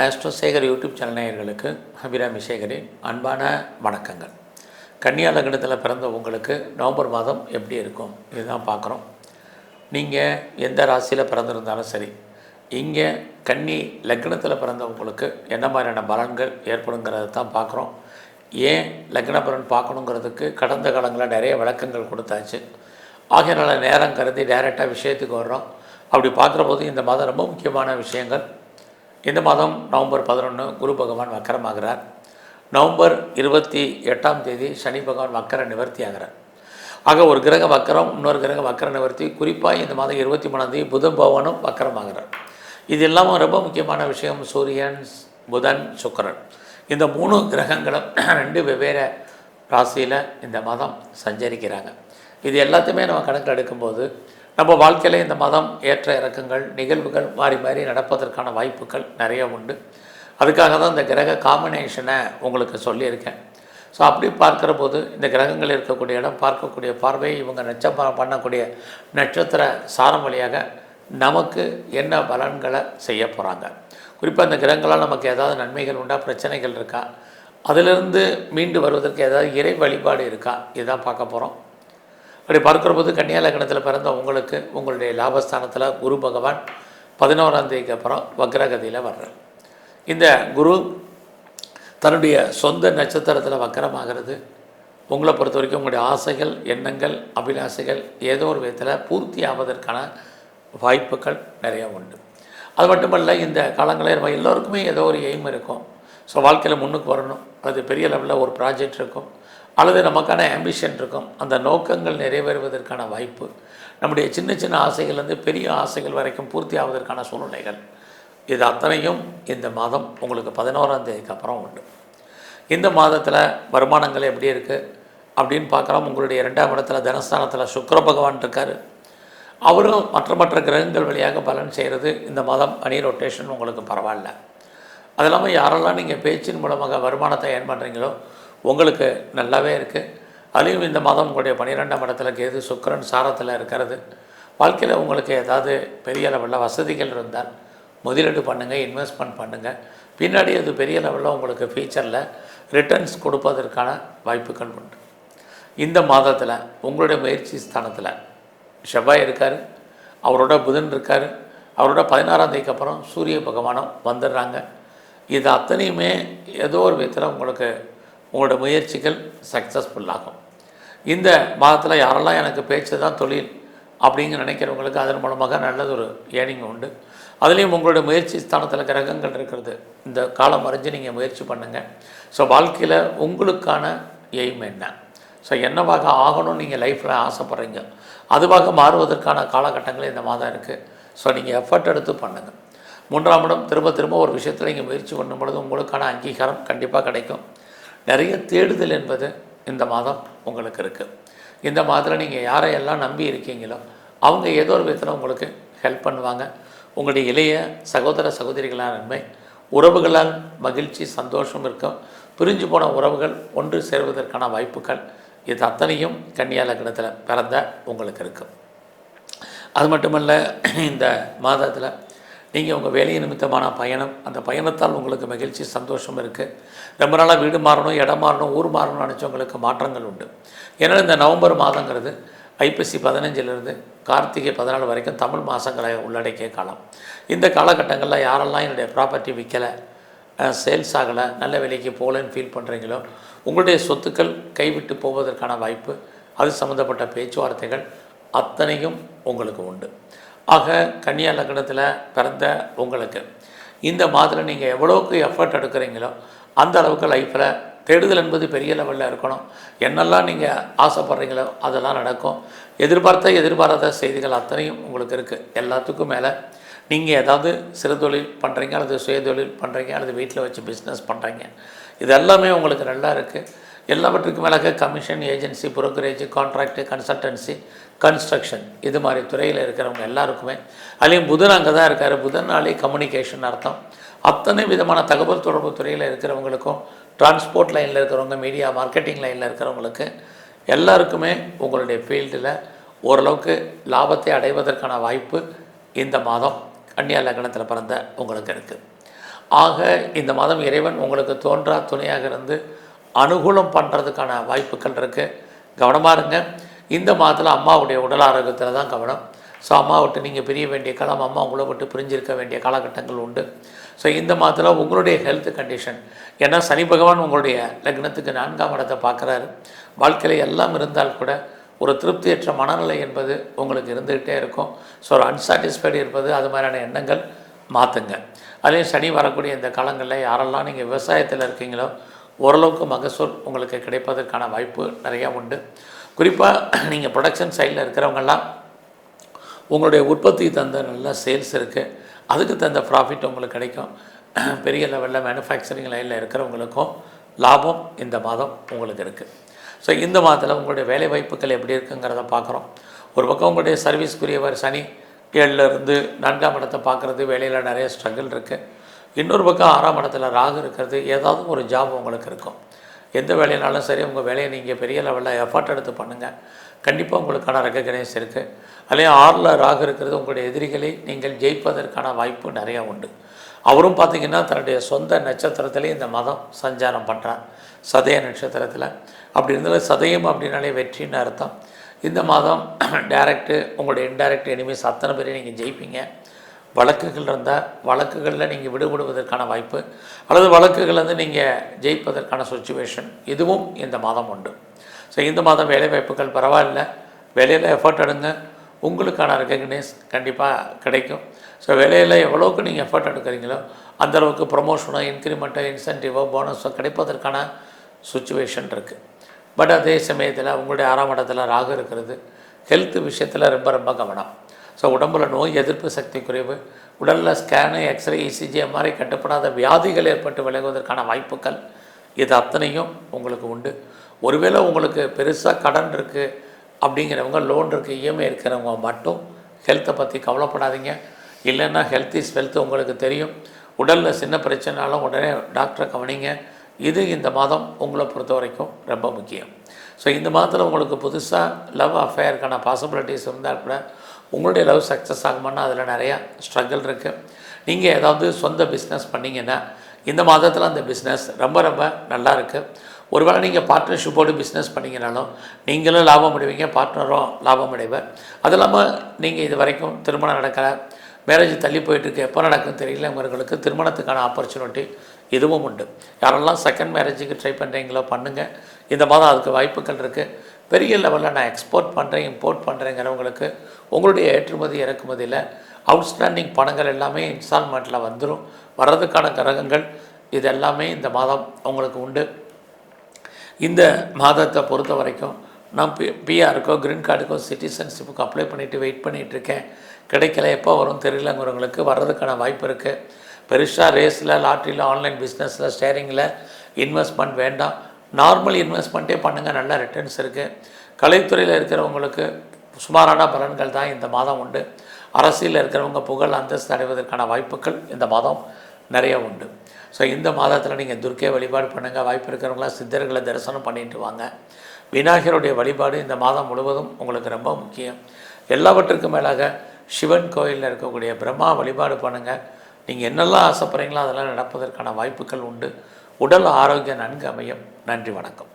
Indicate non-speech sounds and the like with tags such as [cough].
Astro Sekar YouTube channel நேயர்களுக்கு அபிராமி சேகரின் அன்பான வணக்கங்கள். கன்னியா லக்னத்தில் பிறந்த உங்களுக்கு நவம்பர் மாதம் எப்படி இருக்கும்? இதுதான் பார்க்குறோம். நீங்கள் எந்த ராசியில் பிறந்திருந்தாலும் சரி இங்கே கன்னி லக்னத்தில் பிறந்த உங்களுக்கு என்ன மாதிரியான பலன்கள் ஏற்படுங்கிறத தான் பார்க்குறோம். ஏன் லக்ன பலன் பார்க்கணுங்கிறதுக்கு கடந்த காலங்களில் நிறைய விளக்கங்கள் கொடுத்தாச்சு. ஆகையனால நேரம் கருதி டைரெக்டாக விஷயத்துக்கு வர்றோம். அப்படி பார்க்குற போது இந்த மாதம் ரொம்ப முக்கியமான விஷயங்கள். இந்த மாதம் நவம்பர் பதினொன்று குரு பகவான் வக்கரமாகிறார். நவம்பர் இருபத்தி எட்டாம் தேதி சனி பகவான் வக்கர நிவர்த்தி ஆகிறார். ஆக ஒரு கிரக வக்கரம் இன்னொரு கிரக வக்கர நிவர்த்தி குறிப்பாக இந்த மாதம் இருபத்தி மூணாம் தேதி புதன் பகவானும் வக்கரமாகிறார். இது இல்லாமல் ரொம்ப முக்கியமான விஷயம். சூரியன் புதன் சுக்கரன். இந்த மூணு கிரகங்களும் [clears throat] ரெண்டு வெவ்வேறு ராசியில் இந்த மாதம் சஞ்சரிக்கிறாங்க. இது எல்லாத்தையுமே நம்ம கணக்கில் எடுக்கும்போது நம்ம வாழ்க்கையில் இந்த மதம் ஏற்ற இறக்கங்கள் நிகழ்வுகள் மாறி மாறி நடப்பதற்கான வாய்ப்புகள் நிறைய உண்டு. அதுக்காக தான் இந்த கிரக காம்பினேஷனை உங்களுக்கு சொல்லியிருக்கேன். ஸோ அப்படி பார்க்குற போது இந்த கிரகங்கள் இருக்கக்கூடிய இடம் பார்க்கக்கூடிய பார்வை இவங்க நட்ச பண்ணக்கூடிய நட்சத்திர சாரம் வழியாக நமக்கு என்ன பலன்களை செய்ய போகிறாங்க குறிப்பாக இந்த கிரகங்களால் நமக்கு ஏதாவது நன்மைகள் உண்டா பிரச்சனைகள் இருக்கா? அதிலிருந்து மீண்டு வருவதற்கு ஏதாவது இறை வழிபாடு இருக்கா? இதுதான் பார்க்க போகிறோம் அப்படி பார்க்குற போது கன்னியா லக்னத்தில் பிறந்த உங்களுக்கு உங்களுடைய லாபஸ்தானத்தில் குரு பகவான் பதினோராம் தேதிக்கு அப்புறம் வக்ரகதியில் வர்றார். இந்த குரு தன்னுடைய சொந்த நட்சத்திரத்தில் வக்கரமாகிறது. உங்களை பொறுத்த வரைக்கும் உங்களுடைய ஆசைகள் எண்ணங்கள் அபிலாசைகள் ஏதோ ஒரு விதத்தில் பூர்த்தி ஆவதற்கான வாய்ப்புகள் நிறையா உண்டு. அது மட்டுமல்ல இந்த காலங்களில் நம்ம எல்லோருக்குமே ஏதோ ஒரு எய்ம் இருக்கும். ஸோ வாழ்க்கையில் முன்னுக்கு வரணும். அது பெரிய லெவலில் ஒரு ப்ராஜெக்ட் இருக்கும். அல்லது நமக்கான ஆம்பிஷன் இருக்கும். அந்த நோக்கங்கள் நிறைவேறுவதற்கான வாய்ப்பு. நம்முடைய சின்ன சின்ன ஆசைகள்லேருந்து பெரிய ஆசைகள் வரைக்கும் பூர்த்தி ஆவதற்கான சூழ்நிலைகள். இது அத்தனையும் இந்த மாதம் உங்களுக்கு பதினோராம் தேதிக்கு அப்புறம் உண்டு. இந்த மாதத்தில் வருமானங்கள் எப்படி இருக்குது அப்படின்னு பார்க்குறோம் உங்களுடைய இரண்டாம் இடத்துல தனஸ்தானத்தில் சுக்கர பகவான் இருக்கார். அவரும் மற்ற மற்ற கிரகங்கள் வழியாக பலன் செய்கிறது இந்த மாதம் அணி ரொட்டேஷன் உங்களுக்கு பரவாயில்ல. அது இல்லாமல் யாரெல்லாம் நீங்கள் பேச்சின் மூலமாக வருமானத்தை ஏன் பண்ணுறீங்களோ உங்களுக்கு நல்லாவே இருக்குது அதுலேயும் இந்த மாதம் உங்களுடைய பன்னிரெண்டாம் இடத்துல கேது சுக்கரன் சாரத்தில் இருக்கிறது. வாழ்க்கையில் உங்களுக்கு ஏதாவது பெரிய லெவலில் வசதிகள் இருந்தால் முதலீடு பண்ணுங்கள் இன்வெஸ்ட்மெண்ட் பண்ணுங்கள் பின்னாடி அது பெரிய லெவலில் உங்களுக்கு ஃபியூச்சரில் ரிட்டர்ன்ஸ் கொடுப்பதற்கான வாய்ப்புகள் உண்டு. இந்த மாதத்தில் உங்களுடைய முயற்சி ஸ்தானத்தில் செவ்வாய் இருக்கார் அவரோட புதன் இருக்கார் அவரோட பதினாறாம் தேதிக்கு அப்புறம் சூரிய பகவானம் வந்துடுறாங்க. இது அத்தனையுமே ஏதோ ஒரு விதத்தில் உங்களுக்கு உங்களோட முயற்சிகள் சக்ஸஸ்ஃபுல் ஆகும். இந்த மாதத்தில் யாரெல்லாம் எனக்கு பேச்சு தான் தொழில் அப்படிங்க நினைக்கிறவங்களுக்கு அதன் மூலமாக நல்லது ஒரு ஏர்னிங் உண்டு. அதுலேயும் உங்களுடைய முயற்சி ஸ்தானத்தில் கிரகங்கள் இருக்கிறது. இந்த காலம் அறிஞ்சு நீங்கள் முயற்சி பண்ணுங்கள் ஸோ வாழ்க்கையில் உங்களுக்கான எய்ம் என்ன? ஸோ என்னவாக ஆகணும்னு நீங்கள் லைஃப்பில் ஆசைப்பட்றீங்க? அதுவாக மாறுவதற்கான காலகட்டங்கள் இந்த மாதம் இருக்குது ஸோ நீங்கள் எஃபர்ட் எடுத்து பண்ணுங்கள் மூன்றாம் இடம் திரும்ப திரும்ப ஒரு விஷயத்தில் நீங்கள் முயற்சி பண்ணும் பொழுது உங்களுக்கான அங்கீகாரம் கண்டிப்பாக கிடைக்கும். நிறைய தேடுதல் என்பது இந்த மாதம் உங்களுக்கு இருக்குது இந்த மாதத்தில் நீங்கள் யாரையெல்லாம் நம்பி இருக்கீங்களோ அவங்க ஏதோ ஒரு விதத்தில் உங்களுக்கு ஹெல்ப் பண்ணுவாங்க. உங்களுடைய இளைய சகோதர சகோதரிகளான நன்மை உறவுகளால் மகிழ்ச்சி சந்தோஷம் இருக்கும். பிரிஞ்சு போன உறவுகள் ஒன்று சேர்வதற்கான வாய்ப்புகள் இது அத்தனையும் கன்னியா லக்னத்தில் பிறந்த உங்களுக்கு இருக்கும் அது மட்டுமல்ல இந்த மாதத்தில் நீங்கள் உங்கள் வேலை நிமித்தமான பயணம் அந்த பயணத்தால் உங்களுக்கு மகிழ்ச்சி சந்தோஷம் இருக்குது ரொம்ப நாளாக வீடு மாறணும் இடம் மாறணும் ஊர் மாறணும்னு நினச்சவங்களுக்கு மாற்றங்கள் உண்டு. ஏன்னா இந்த நவம்பர் மாதங்கிறது ஐப்பசி பதினஞ்சிலிருந்து கார்த்திகை பதினாலு வரைக்கும் தமிழ் மாதங்களை உள்ளடக்கிய காலம். இந்த காலகட்டங்களில் யாரெல்லாம் என்னுடைய ப்ராப்பர்ட்டி விற்கலை சேல்ஸ் ஆகலை நல்ல விலைக்கு போகலன்னு ஃபீல் பண்ணுறீங்களோ உங்களுடைய சொத்துக்கள் கைவிட்டு போவதற்கான வாய்ப்பு அது சம்மந்தப்பட்ட பேச்சுவார்த்தைகள் அத்தனையும் உங்களுக்கு உண்டு. ஆக கன்னியா லக்னத்தில் பிறந்த உங்களுக்கு. இந்த மாதத்தில் நீங்கள் எவ்வளோக்கு எஃபர்ட் எடுக்கிறீங்களோ அந்த அளவுக்கு லைஃப்பில் தேடுதல் என்பது பெரிய லெவலில் இருக்கணும். என்னெல்லாம் நீங்கள் ஆசைப்பட்றீங்களோ அதெல்லாம் நடக்கும். எதிர்பார்த்த எதிர்பாராத செய்திகள் அத்தனையும் உங்களுக்கு இருக்குது எல்லாத்துக்கும் மேலே நீங்கள் ஏதாவது சிறு தொழில் பண்ணுறீங்க அல்லது சுயதொழில் பண்ணுறீங்க அல்லது வீட்டில் வச்சு பிஸ்னஸ் பண்ணுறீங்க இது எல்லாமே உங்களுக்கு நல்லா இருக்குது எல்லாவற்றுக்கும் மேலாக commission agency brokerage contract consultancy construction இது மாதிரி துறையில் இருக்கிறவங்க எல்லாருக்குமே. அதுலேயும் புதன் அங்கே தான் இருக்கார். புதனாலே கம்யூனிகேஷன் அர்த்தம். அத்தனை விதமான தகவல் தொடர்பு துறையில் இருக்கிறவங்களுக்கும் டிரான்ஸ்போர்ட் லைனில் இருக்கிறவங்க மீடியா மார்க்கெட்டிங் லைனில் இருக்கிறவங்களுக்கு எல்லாருக்குமே உங்களுடைய ஃபீல்டில் ஓரளவுக்கு லாபத்தை அடைவதற்கான வாய்ப்பு இந்த மாதம் கன்னியா லக்னத்தில் பிறந்த உங்களுக்கு இருக்குது ஆக இந்த மாதம் இறைவன் உங்களுக்கு தோன்றா துணையாக இருந்து அனுகூலம் பண்ணுறதுக்கான வாய்ப்புகள் இருக்குது கவனமாக இருங்க. இந்த மாதத்தில் அம்மாவுடைய உடல் ஆரோக்கியத்தில் தான் கவனம். ஸோ அம்மா விட்டு நீங்கள் பிரிய வேண்டிய காலம் அம்மா உங்களை விட்டு பிரிஞ்சிருக்க வேண்டிய காலகட்டங்கள் உண்டு. ஸோ இந்த மாதத்தில் உங்களுடைய ஹெல்த் கண்டிஷன் ஏன்னா சனி பகவான் உங்களுடைய லக்னத்துக்கு நான்காம் இடத்தை பார்க்குறாரு. வாழ்க்கையில் எல்லாம் இருந்தால் கூட ஒரு திருப்தியற்ற மனநிலை என்பது உங்களுக்கு இருந்துக்கிட்டே இருக்கும். ஸோ ஒரு அன்சாட்டிஸ்ஃபைடு இருப்பது அது மாதிரியான எண்ணங்கள் மாற்றுங்க அதே சனி வரக்கூடிய இந்த காலங்களில் யாரெல்லாம் நீங்கள் விவசாயத்தில் இருக்கீங்களோ ஓரளவுக்கு மகசூல் உங்களுக்கு கிடைப்பதற்கான வாய்ப்பு நிறையா உண்டு. குறிப்பாக நீங்கள் ப்ரொடக்ஷன் சைடில் இருக்கிறவங்கெல்லாம் உங்களுடைய உற்பத்தி தந்த நல்ல சேல்ஸ் இருக்குது அதுக்கு தகுந்த ப்ராஃபிட் உங்களுக்கு கிடைக்கும். பெரிய லெவலில் மேனுஃபேக்சரிங் லைனில் இருக்கிறவங்களுக்கும் லாபம் இந்த மாதம் உங்களுக்கு இருக்குது ஸோ இந்த மாதத்தில் உங்களுடைய வேலை வாய்ப்புகள் எப்படி இருக்குங்கிறத பார்க்குறோம் ஒரு பக்கம் உங்களுடைய சர்வீஸ்க்குரியவர் சனி ஏழுல இருந்து நான்காம் இடத்தை பார்க்குறது வேலையில் நிறைய ஸ்ட்ரகிள் இருக்குது இன்னொரு பக்கம் ஆறாம் இடத்துல ராகு இருக்கிறது ஏதாவது ஒரு ஜாப் உங்களுக்கு இருக்கும். எந்த வேலையினாலும் சரி உங்கள் வேலையை நீங்கள் பெரிய லெவலில் எஃபர்ட் எடுத்து பண்ணுங்கள் கண்டிப்பாக உங்களுக்கான ரெக்கக்னைஸ் இருக்குது அதே ஆறில் ராகு இருக்கிறது உங்களுடைய எதிரிகளை நீங்கள் ஜெயிப்பதற்கான வாய்ப்பு நிறையா உண்டு. அவரும் பார்த்திங்கன்னா தன்னுடைய சொந்த நட்சத்திரத்திலே இந்த மதம் சஞ்சாரம் பண்ணுறார் சதய நட்சத்திரத்தில். அப்படி இருந்தாலும் சதயம் அப்படின்னாலே வெற்றின்னு அர்த்தம். இந்த மாதம் டைரக்டு உங்களுடைய இன்டைரக்ட் எனிமீஸ் அத்தனை பேரையும் நீங்கள் ஜெயிப்பீங்க. வழக்குகள் இருந்தால் வழக்குகளில் நீங்கள் விடுபடுவதற்கான வாய்ப்பு அல்லது வழக்குகள் வந்து நீங்கள் ஜெயிப்பதற்கான சுச்சுவேஷன் இதுவும் இந்த மாதம் உண்டு. ஸோ இந்த மாதம் வேலை வாய்ப்புகள் பரவாயில்ல. வேலையில் எஃபர்ட் எடுங்க. உங்களுக்கான ரெக்கக்னைஸ் கண்டிப்பாக கிடைக்கும். ஸோ வேலையில் எவ்வளோக்கு நீங்கள் எஃபர்ட் எடுக்கிறீங்களோ அந்தளவுக்கு ப்ரொமோஷனோ இன்க்ரிமெண்ட்டோ இன்சென்டிவோ போனஸோ கிடைப்பதற்கான சுச்சுவேஷன் இருக்குது பட் அதே சமயத்தில் உங்களுடைய ஆறாம் இடத்துல ராகு இருக்கிறது. ஹெல்த் விஷயத்தில் ரொம்ப ரொம்ப கவனம். ஸோ உடம்புல நோய் எதிர்ப்பு சக்தி குறைவு உடலில் ஸ்கேனு எக்ஸ்ரே இசிஜி மாதிரி கட்டுப்படாத வியாதிகள் ஏற்பட்டு விலகுவதற்கான வாய்ப்புகள் இது அத்தனையும் உங்களுக்கு உண்டு. ஒருவேளை உங்களுக்கு பெருசாக கடன் இருக்குது அப்படிங்கிறவங்க லோன் இருக்குது இஎம்ஐ இருக்கிறவங்க மட்டும் ஹெல்த்தை பற்றி கவலைப்படாதீங்க. இல்லைன்னா ஹெல்த் இஸ் வெல்த் உங்களுக்கு தெரியும். உடலில் சின்ன பிரச்சனைனாலும் உடனே டாக்டரை கவனிங்க. இது இந்த மாதம் உங்களை பொறுத்த வரைக்கும் ரொம்ப முக்கியம். ஸோ இந்த மாதத்தில் உங்களுக்கு புதுசாக லவ் அஃபேருக்கான பாசிபிலிட்டிஸ் இருந்தால் கூட உங்களுடைய லவ் சக்ஸஸ் ஆகுமானா அதில் நிறையா ஸ்ட்ரகிள் இருக்குது நீங்கள் ஏதாவது சொந்த பிஸ்னஸ் பண்ணிங்கன்னா இந்த மாதத்தில் அந்த பிஸ்னஸ் ரொம்ப ரொம்ப நல்லா இருக்குது ஒருவேளை நீங்கள் பார்ட்னர்ஷிப்போடு பிஸ்னஸ் பண்ணிங்கனாலும் நீங்களும் லாபம் அடைவீங்க பார்ட்னரும் லாபம் அடைவர். அது இல்லாமல் நீங்கள் இது வரைக்கும் திருமணம் நடக்கலை மேரேஜ் தள்ளி போயிட்டுருக்கு எப்போ நடக்குன்னு தெரியலவங்களுக்கு திருமணத்துக்கான ஆப்பர்ச்சுனிட்டி இதுவும் உண்டு. யாரெல்லாம் செகண்ட் மேரேஜுக்கு ட்ரை பண்ணுறீங்களோ பண்ணுங்கள் இந்த மாதம் அதுக்கு வாய்ப்புகள் இருக்குது பெரிய லெவலில் நான் எக்ஸ்போர்ட் பண்ணுறேன் இம்போர்ட் பண்ணுறேங்கிறவங்களுக்கு உங்களுடைய ஏற்றுமதி இறக்குமதியில் அவுட்ஸ்டாண்டிங் பணங்கள் எல்லாமே இன்ஸ்டால்மெண்ட்டில் வந்துடும் வர்றதுக்கான கிரகங்கள் இது எல்லாமே இந்த மாதம் அவங்களுக்கு உண்டு. இந்த மாதத்தை பொறுத்த வரைக்கும் நான் பி பிஆருக்கோ க்ரீன் கார்டுக்கோ சிட்டிசன்ஷிப்புக்கு அப்ளை பண்ணிவிட்டு வெயிட் பண்ணிகிட்ருக்கேன் கிடைக்கல எப்போ வரும் தெரியலங்கிறவங்களுக்கு வர்றதுக்கான வாய்ப்பு இருக்குது பெருசாக ரேஸில் லாட்ரியில் ஆன்லைன் பிஸ்னஸில் ஷேரிங்கில் இன்வெஸ்ட்மெண்ட் வேண்டாம். நார்மல் இன்வெஸ்ட்மெண்ட்டே பண்ணுங்கள் நல்ல ரிட்டர்ன்ஸ் இருக்குது கலைத்துறையில் இருக்கிறவங்களுக்கு சுமாரான பலன்கள் தான் இந்த மாதம் உண்டு. அரசியலில் இருக்கிறவங்க புகழ் அந்தஸ்து அடைவதற்கான வாய்ப்புகள் இந்த மாதம் நிறைய உண்டு. ஸோ இந்த மாதத்தில் நீங்கள் துர்க்கை வழிபாடு பண்ணுங்கள் வாய்ப்பு இருக்கிறவங்களாம் சித்தர்களை தரிசனம் பண்ணிட்டு வாங்க. விநாயகருடைய வழிபாடு இந்த மாதம் முழுவதும் உங்களுக்கு ரொம்ப முக்கியம். எல்லாவற்றுக்கும் மேலாக சிவன் கோயிலில் இருக்கக்கூடிய பிரம்மா வழிபாடு பண்ணுங்கள் நீங்கள் என்னெல்லாம் ஆசைப்படுறீங்களோ அதெல்லாம் நடப்பதற்கான வாய்ப்புகள் உண்டு. உடல் ஆரோக்கியம் நன்கு அமையும். நன்றி வணக்கம்.